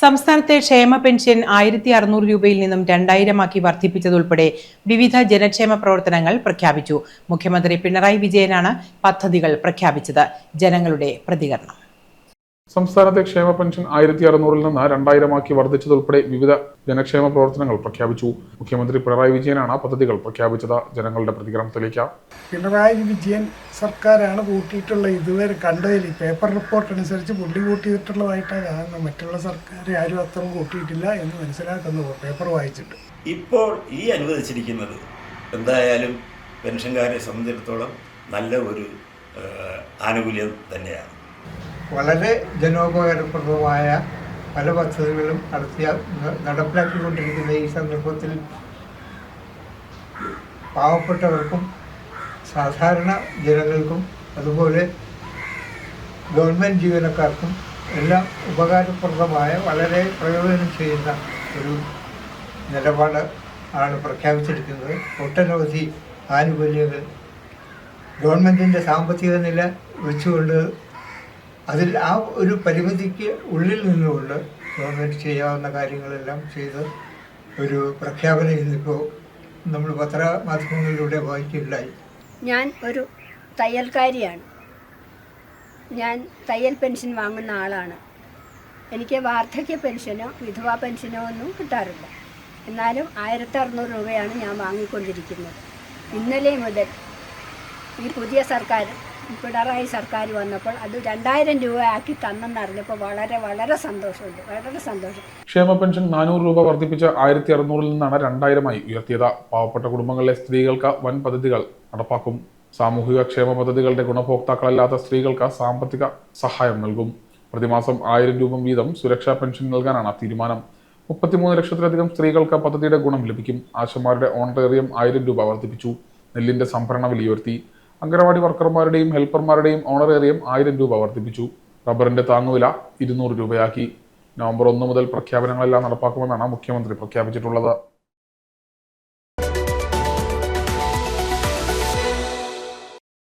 സംസ്ഥാനത്തെ ക്ഷേമ പെൻഷൻ ആയിരത്തി അറുന്നൂറ് രൂപയിൽ നിന്നും രണ്ടായിരമാക്കി വർദ്ധിപ്പിച്ചതുൾപ്പെടെ വിവിധ ജനക്ഷേമ പ്രവർത്തനങ്ങൾ പ്രഖ്യാപിച്ചു. മുഖ്യമന്ത്രി പിണറായി വിജയനാണ് പദ്ധതികൾ പ്രഖ്യാപിച്ചത്. ജനങ്ങളുടെ പ്രതികരണം. സംസ്ഥാനത്തെ ക്ഷേമ പെൻഷൻ ആയിരത്തി അറുന്നൂറിൽ നിന്ന് രണ്ടായിരമാക്കി വർദ്ധിച്ചതുൾപ്പെടെ വിവിധ ജനക്ഷേമ പ്രവർത്തനങ്ങൾ പ്രഖ്യാപിച്ചു. മുഖ്യമന്ത്രി പിണറായി വിജയനാണ് പദ്ധതികൾ പ്രഖ്യാപിച്ചത്. ജനങ്ങളുടെ പ്രതികരണം തെളിയിക്കാം. പിണറായി വിജയൻ സർക്കാരാണ് കൂട്ടിയിട്ടുള്ള ഇതുവരെ കണ്ടതിൽ ഈ പേപ്പർ റിപ്പോർട്ട് അനുസരിച്ച് പുള്ളി കൂട്ടിയിട്ടുള്ളതായിട്ടാണ് കാണുന്നത് മറ്റുള്ള സർക്കാർ ആരും അത്ര കൂട്ടിയിട്ടില്ല എന്ന് മനസ്സിലാക്കുന്നു പേപ്പർ വായിച്ചിട്ട്. ഇപ്പോൾ ഈ അനുവദിച്ചിരിക്കുന്നത് എന്തായാലും പെൻഷൻകാരെ സംബന്ധിച്ചിടത്തോളം നല്ല ഒരു ആനുകൂല്യം തന്നെയാണ്. വളരെ ജനോപകാരപ്രദമായ പല പദ്ധതികളും നടത്തിയ നടപ്പിലാക്കിക്കൊണ്ടിരിക്കുന്ന ഈ സന്ദർഭത്തിൽ പാവപ്പെട്ടവർക്കും സാധാരണ ജനങ്ങൾക്കും അതുപോലെ ഗവൺമെന്റ് ജീവനക്കാർക്കും എല്ലാം ഉപകാരപ്രദമായ വളരെ പ്രയോജനം ചെയ്യുന്ന ഒരു നിലപാട് ആണ് പ്രഖ്യാപിച്ചിരിക്കുന്നത്. ഒട്ടനവധി ആനുകൂല്യങ്ങൾ ഗവൺമെന്റിന്റെ സാമ്പത്തിക നില വെച്ചുകൊണ്ട് അതിൽ ആ ഒരു പരിമിതിക്ക് ഉള്ളിൽ നിന്നുകൊണ്ട് ഗവൺമെന്റ് ചെയ്യാവുന്ന കാര്യങ്ങളെല്ലാം ചെയ്ത് ഒരു പ്രഖ്യാപനം ഇന്നിപ്പോൾ നമ്മൾ പത്രമാധ്യമങ്ങളിലൂടെ വായിക്കുകയുണ്ടായി. ഞാൻ ഒരു തയ്യൽക്കാരിയാണ്. ഞാൻ തയ്യൽ പെൻഷൻ വാങ്ങുന്ന ആളാണ്. എനിക്ക് വാർദ്ധക്യ പെൻഷനോ വിധവാ പെൻഷനോ ഒന്നും കിട്ടാറില്ല. എന്നാലും ആയിരത്തി അറുന്നൂറ് രൂപയാണ് ഞാൻ വാങ്ങിക്കൊണ്ടിരിക്കുന്നത്. ഇന്നലെ മുതൽ ഈ പുതിയ സർക്കാർ പിണറായി സർക്കാർ വന്നപ്പോൾ അത് രണ്ടായിരം രൂപ ആക്കി തന്നെന്നറിഞ്ഞപ്പോൾ വളരെ വളരെ സന്തോഷമുണ്ട് വളരെ സന്തോഷം. ക്ഷേമ പെൻഷൻ നാനൂറ് രൂപ വർദ്ധിപ്പിച്ച ആയിരത്തി അറുന്നൂറിൽ നിന്നാണ് രണ്ടായിരമായി ഉയർത്തിയത്. പാവപ്പെട്ട കുടുംബങ്ങളിലെ സ്ത്രീകൾക്ക് വൻ പദ്ധതികൾ നടപ്പാക്കും. സാമൂഹിക ക്ഷേമ പദ്ധതികളുടെ ഗുണഭോക്താക്കളല്ലാത്ത സ്ത്രീകൾക്ക് സാമ്പത്തിക സഹായം നൽകും. പ്രതിമാസം ആയിരം രൂപ വീതം സുരക്ഷാ പെൻഷൻ നൽകാനാണ് തീരുമാനം. മുപ്പത്തിമൂന്ന് ലക്ഷത്തിലധികം സ്ത്രീകൾക്ക് പദ്ധതിയുടെ ഗുണം ലഭിക്കും. ആശമാരുടെ ഓണറേറിയം ആയിരം രൂപ വർദ്ധിപ്പിച്ചു. നെല്ലിന്റെ സംഭരണ വില ഉയർത്തി അംഗനവാടി വർക്കർമാരുടെയും ഹെൽപ്പർമാരുടെയും ഓണറേറിയം ആയിരം രൂപ വർദ്ധിപ്പിച്ചു. റബ്ബറിന്റെ താങ്ങുവില ഇരുന്നൂറ് രൂപയാക്കി. നവംബർ ഒന്ന് മുതൽ പ്രഖ്യാപനങ്ങളെല്ലാം നടപ്പാക്കുമെന്നാണ് മുഖ്യമന്ത്രി പ്രഖ്യാപിച്ചിട്ടുള്ളത്.